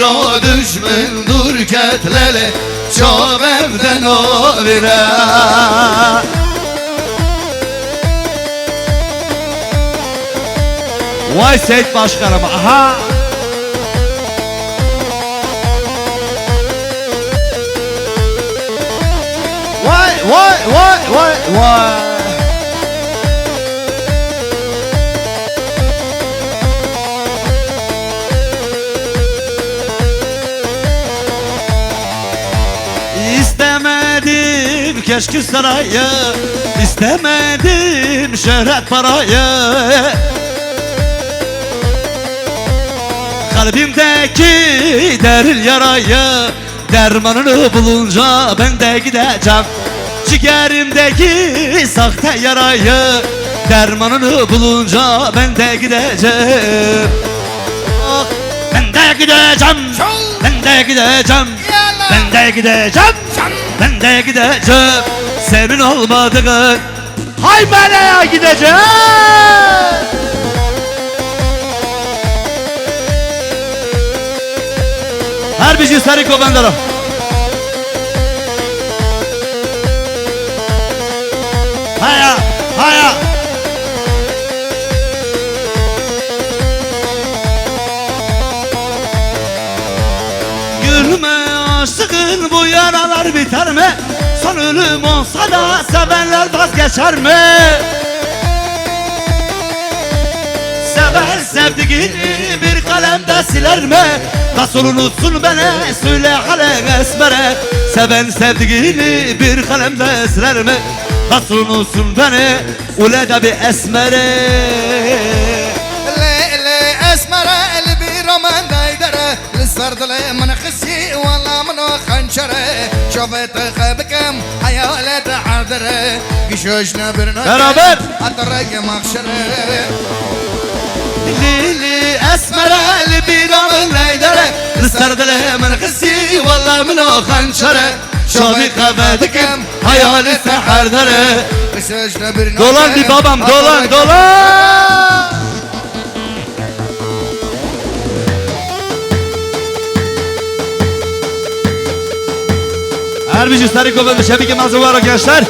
İra düşmün dur ketlele Çav evden avire. Vay Seyit Başkanım aha! Vay vay vay vay vay keşke sarayı İstemedim şöhret parayı. Kalbimdeki derin yarayı Dermanını bulunca ben de gideceğim. Ciğerimdeki sahte yarayı Dermanını bulunca ben de gideceğim. Ah, Ben de gideceğim Ben de gideceğim Ben de gideceğim. Ben de gideceğim. Senin olmadığın Hay meleğe gideceğim. Harbici Sariko Bandara. Haya, haya. Sarmadın bu yaralar biter mi? Son ölüm olsa da sevenler vazgeçer mi? Sever sevdiğini bir kalemde siler mi? Nasıl unutsun beni söyle halen esmere Seven sevdiğini bir kalemde siler mi? Nasıl unutsun beni ule de bir esmere Lele esmere el bir roman daydere Lısardılı mını kısya hançere Şofeti kebkem hayalet ardere Gişoşna bir nöke Beraber. Atarek mahşere. Lili esmere libidamın leydere Listerdele min kıssi valla min o hançere Şofi kebedikem hayalet ardere Dolan bir babam dolan dolan. Erbici Sarıko ve Şebike mazı var gençler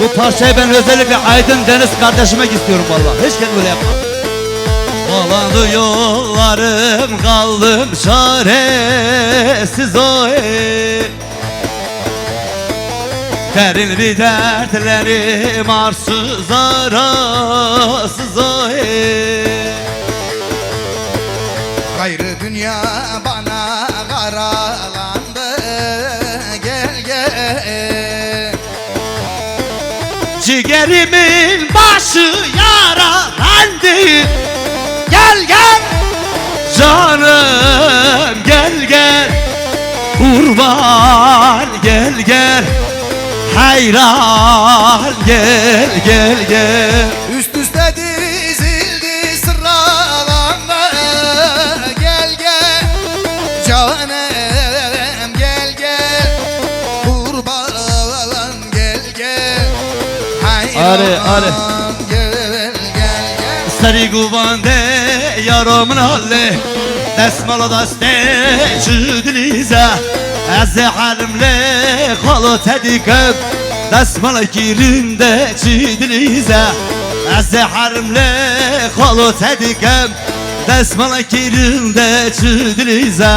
Bu parçayı ben özellikle Aydın Deniz kardeşime istiyorum vallahi. Hiç kendim öyle yapmam. Dolandı yollarım kaldım çaresiz oy Derin bir dertlerim arsız arasız oy Gayrı dünya bana karalandı Ciğerimin başı yaralandı Gel gel. Canım gel gel. Kurban gel gel. Hayran gel gel gel Are, are. Sari guvande yarımın halle Desmalı daste çüdilize Ez halimle kolu tedikem Desmalı girinde çüdilize Ez halimle kolu tedikem Desmalı girinde çüdilize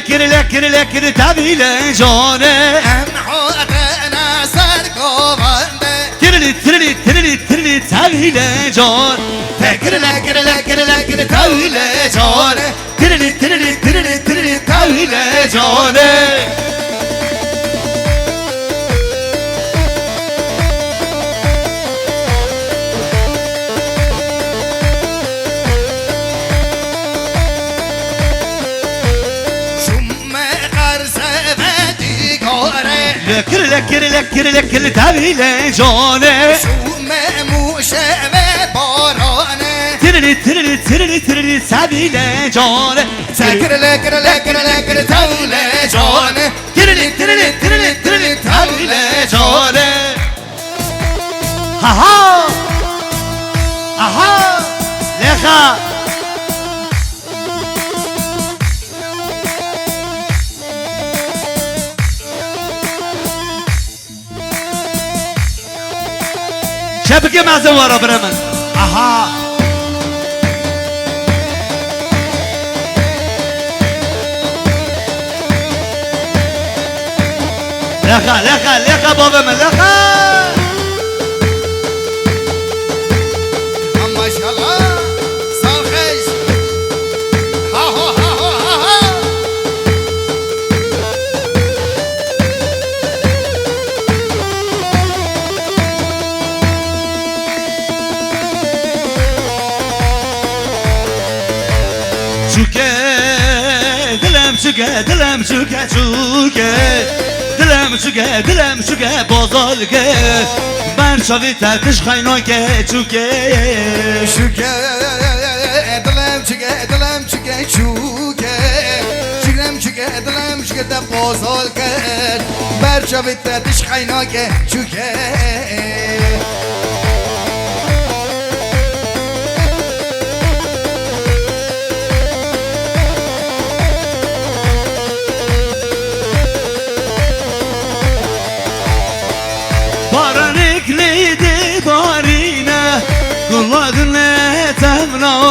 Lekir lekir lekir lekir tabile cane. محوتنا صارك وظنا Tirili tirili tirili tirili tabile can. Lekir lekir lekir lekir tavile cane. Tirili tirili tirili tirili tabile lekir lekir lekir tabile cane. شم موشه بارانه Tirili tirili tirili tirili tabile cane. Lekir lekir lekir lekir tavile cane Tirili tirili tirili tirili tabile cane. Aha! Aha! Leha! شبكة مع زوارة برمن أها. لخا لخا لخا بابا من لخا Çuke Dilem çuke dilem çuke çuke. Dilem çuke dilem çuke bozolge Ben şavite tiş kaynoke çuke. Şuke Dilem çuke Dilem çuke çuke. Şukem çuke Dilem çuke Berçe bitte diş kaynake çuke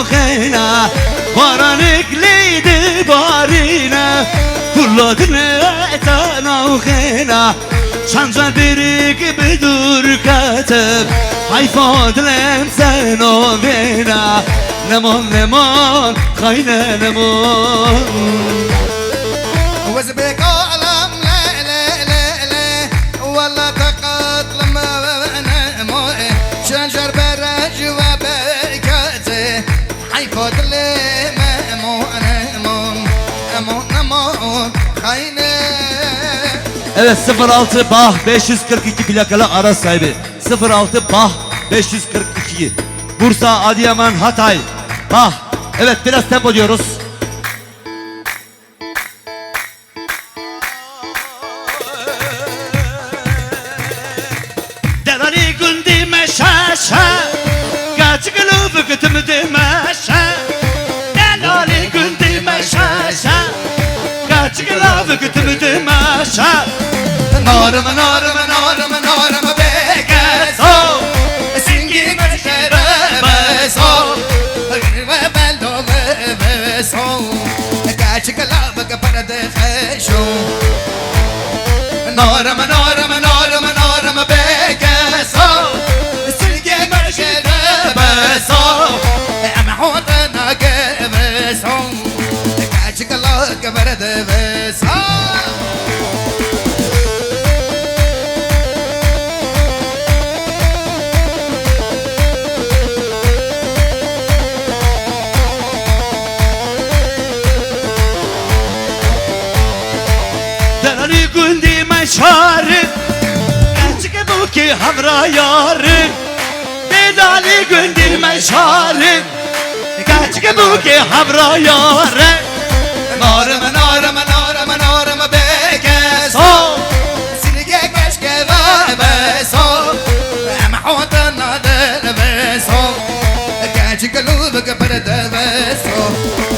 etemna kheyna Baranekliydi barine. Kulladın etemna kheyna Şanca diri gibi dur katım Hayfa dilem sen o bina Lemon lemon kayne lemon Evet 06 Bah 542 plakalı araç sahibi. 06 Bah 542 Bursa, Adıyaman, Hatay. Bah Evet biraz tempo diyoruz çar Narım narım narım narım beke so Singi meşere be so. Ve beldo ve so. Gerçek labık parade feşo Narım narım havra yarın Bedali gündürmen şarın Kaç gibi ki havra yarın Narım narım narım narım beke sol Silge keşke ve ve sol Emhota nadir ve sol Kaç gibi ki berde ve sol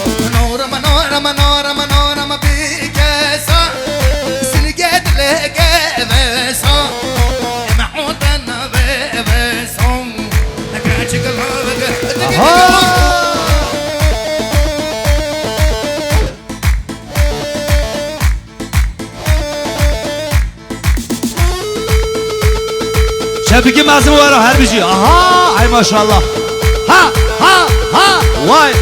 Şebiki mazlum var her bir şey. Aha, ay maşallah. Ha, ha, ha. Vay.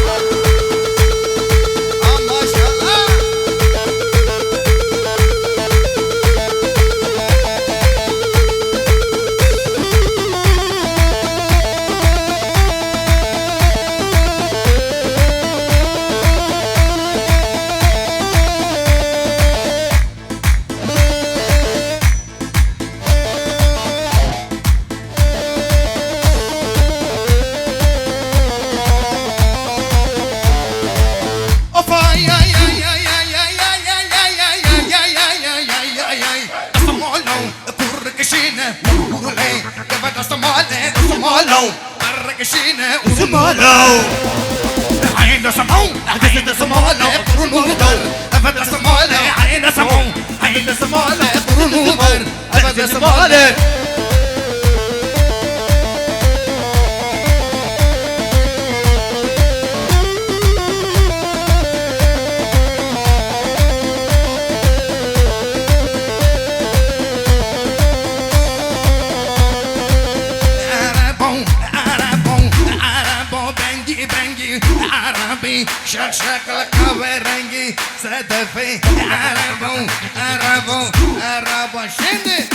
قالوا الرقشينا وزمالو عينا سمعوا. عينا سمعوا قرون ودر أبدا سمعوا عينا سمعوا. عينا سمعوا قرون ودر أبدا سمعوا Şak şakla kahverengi sedefi Arabon, arabon, arabon Şimdi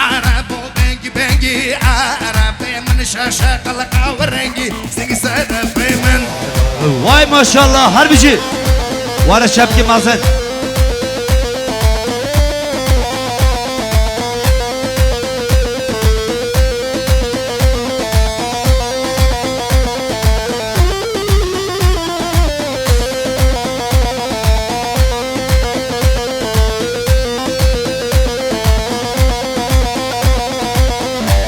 arabon bengi bengi Arabemin şak şakla kahverengi Seni sedefimin Vay maşallah harbici. Var şapki mazet.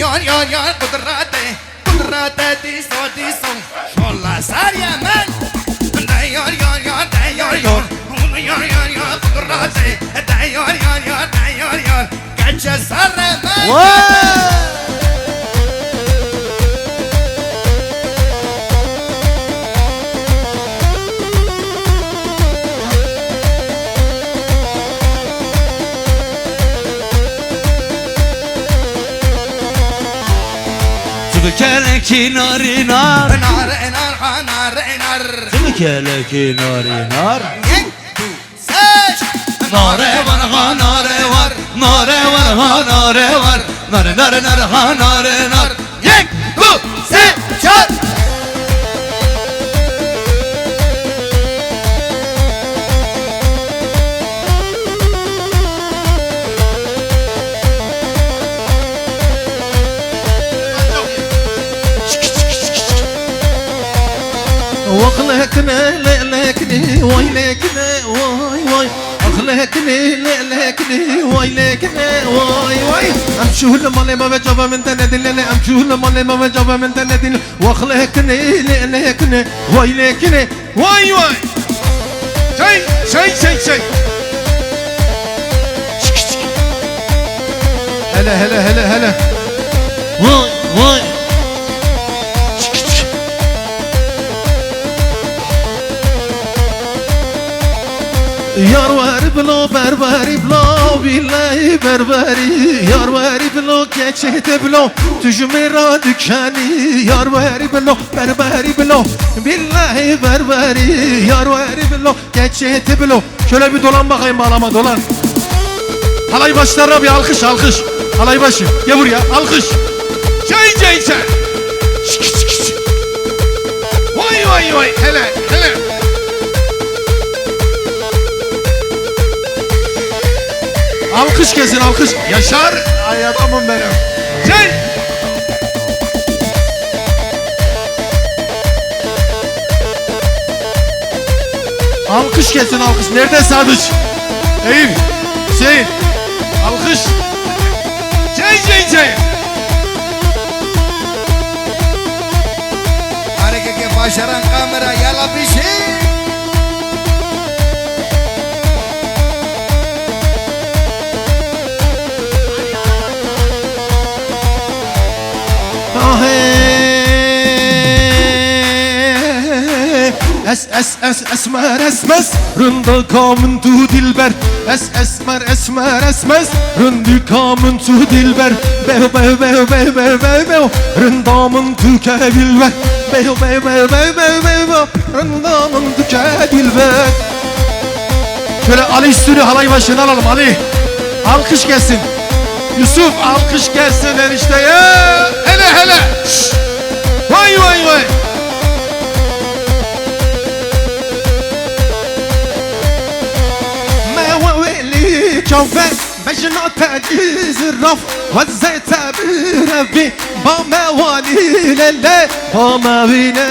Yar yar yar kudrate Kudrate diso diso. Şolla sar yemen De yar yar yar de yar yar Onu yar yar yar kudrate De yar yar yar de yar yar Gece sar yemen keleki nari nar Nar nar ha nar nar Kimi keleki nari nar Nare var ha nare var. Nare var ha nare var. Nare nare nare ha nare nar لكني واي لكني واي واي اخ لكني لكني واي لكني واي واي امشوه لما لما بجابا من تندل انا امشوه لما لما بجابا من تندل واخ لكني لكني واي لكني واي واي شي شي شي شي هلا هلا هلا هلا واي واي یار واری بلو بروری بلو بیلای بروری یار واری بلو گچهت بلو تجمه را دکنی یار واری بلو بروری بلو بیلای بروری یار واری blo geçti blo Şöyle bir dolan bakayım bağlama dolan. Halay başlarına bir alkış alkış. Halay başı gel buraya alkış. Çay çay çay. Vay vay vay. Hele hele. Alkış kesin alkış. Yaşar. Ay adamım benim Çay Alkış kesin alkış. Nerede Sadıç? Eyüp Hüseyin. Alkış. Çay çay çay. Hareketi başaran kamera yala bir şey Es es es esmer esmez. Rında kamın tu dilber. Es esmer esmer esmez. Rındı kamın tu dilber. Bev bev bev bev bev bev bev. Rındamın tüke dilber. Bev bev bev bev bev bev bev Rındamın tüke dilber. Şöyle Ali üstünü halay başına alalım Ali. Alkış gelsin. Yusuf alkış gelsin enişteye. Hele hele. Şşş. Vay vay vay بجنا تجيز الرف وزيت بربي بما والي لله بما بينا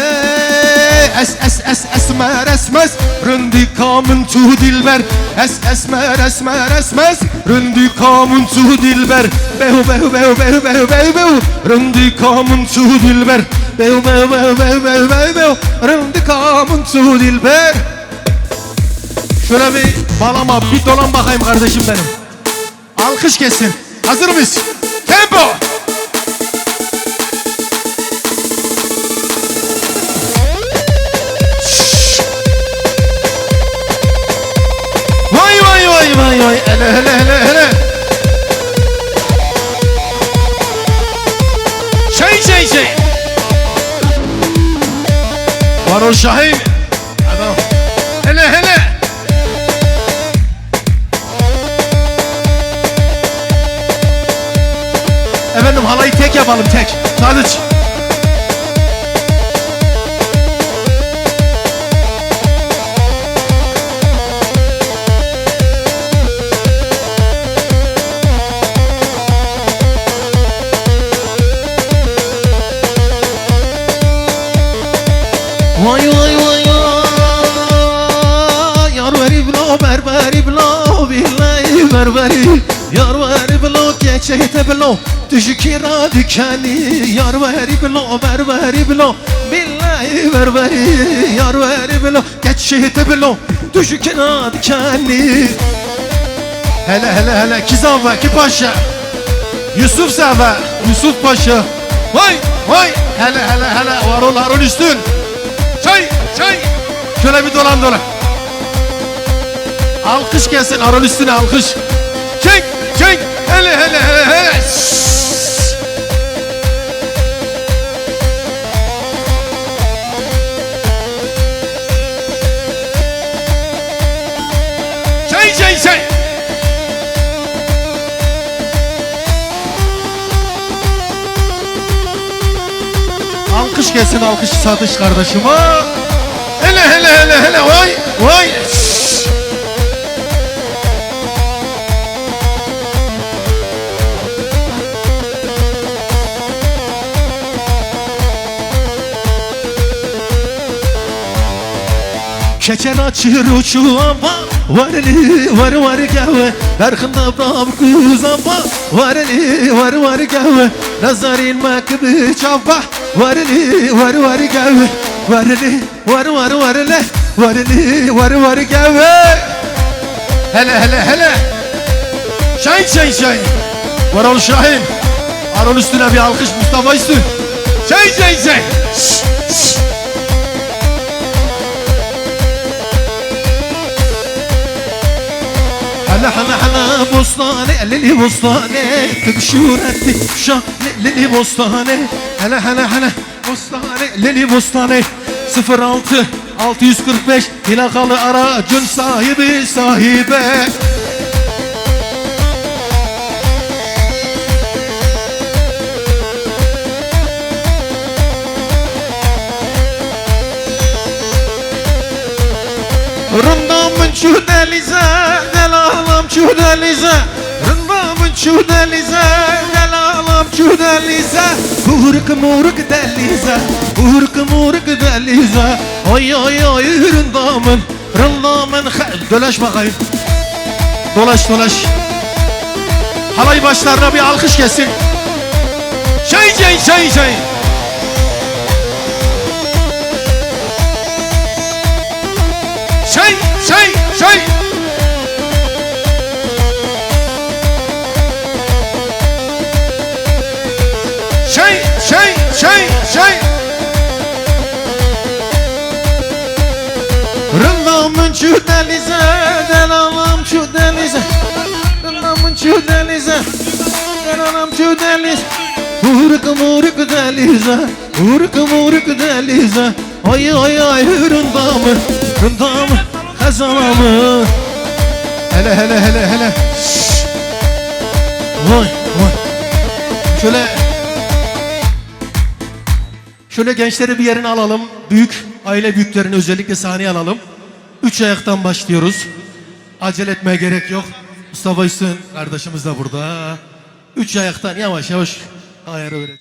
اس اس اس اسمر اسمس رندي كامن تو دلبر اس اسمر اسمر اسمس رندي كامن تو دلبر بهو بهو بهو بهو بهو بهو بهو رندي كامن تو دلبر بهو بهو بهو بهو بهو بهو رندي كامن تو دلبر Şöyle bir balama bir dolan bakayım kardeşim benim. Alkış kesin. Hazır mıyız? Tempo. Vay vay vay vay vay. Hele hele hele hele. Şey şey şey. Varol Şahin. Tek. Sadıç. Blo geçeyte blo Düşükira dükkanı Yar veri blo berberi blo Billahi berberi Yar veri blo geçeyte blo Düşükira dükkanı Hele hele hele Kizava ki paşa Yusuf Sava Yusuf Paşa Vay vay hele hele hele Varol Harun Üstün Çay çay Şöyle bir dolan Alkış gelsin Harun Üstün'e alkış Çek çek hele hele hele Alkış gelsin alkış satış kardeşim ha. Hele hele hele hele vay vay. Keçen açır uçuama Varili var var gave Berkında brab kuzamba Varili var var gave Nazarin makbi çava Varili var var gave Varili var var var le Varili var var gave Hele hele hele. Şahin şahin şahin. Varol Şahin. Arol üstüne bir alkış Mustafa Üstün Şahin şahin şahin. Şşş, şşş. هلا هلا بستاني للي بستاني تبشور هدي شا للي بستاني هلا هلا هلا بستاني للي بستاني 06 645 plakalı aracın sahibi sahibe Rındamın şu Vuruk muruk denize Vuruk muruk denize Oy oy oy rındamın Rındamın Dolaş bakayım. Dolaş dolaş. Halay başlarına bir alkış gelsin. Şey şey şey Şey şu denize Delamam şu denize Rındamın şu denize Delamam şu denize Vuruk vuruk denize Vuruk vuruk denize Ay ay ay rındamı Rındamı Kazanamı Hele hele hele hele Şşş. Vay vay Şöyle Şöyle gençleri bir yerine alalım. Büyük aile büyüklerini özellikle sahneye alalım. Üç ayaktan başlıyoruz. Acele etmeye gerek yok. Mustafa Üstün kardeşimiz de burada. Üç ayaktan yavaş yavaş ayarı öğret.